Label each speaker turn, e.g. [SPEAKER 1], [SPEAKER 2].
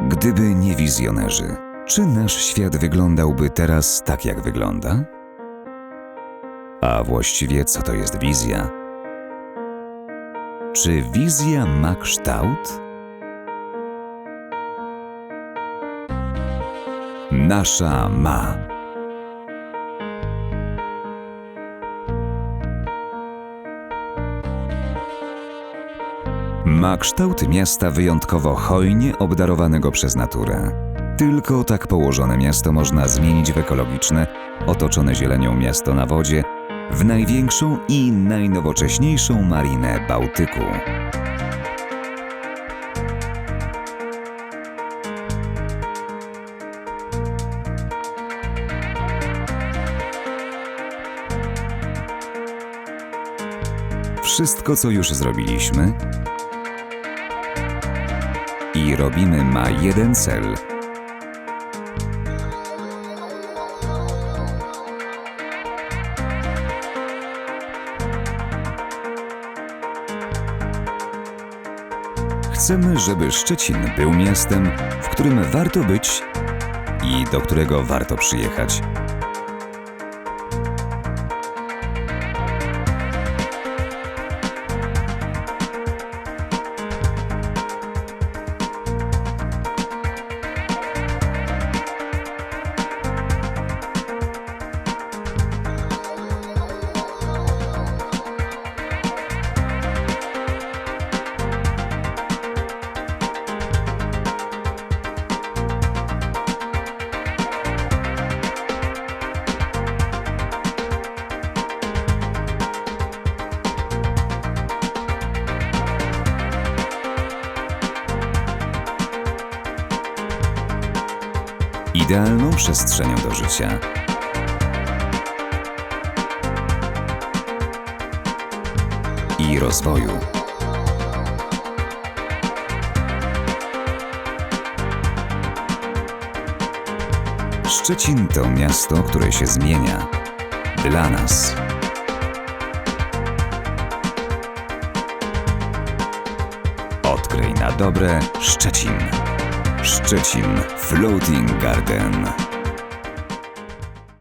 [SPEAKER 1] Gdyby nie wizjonerzy, czy nasz świat wyglądałby teraz tak, jak wygląda? A właściwie co to jest wizja? Czy wizja ma kształt? Nasza ma. Ma kształt miasta wyjątkowo hojnie obdarowanego przez naturę. Tylko tak położone miasto można zmienić w ekologiczne, otoczone zielenią miasto na wodzie, w największą i najnowocześniejszą marinę Bałtyku. Wszystko, co już zrobiliśmy i robimy, ma jeden cel. Chcemy, żeby Szczecin był miastem, w którym warto być i do którego warto przyjechać. Idealną przestrzenią do życia. I rozwoju. Szczecin to miasto, które się zmienia. Dla nas. Odkryj na dobre Szczecin. Szczecin Floating Garden.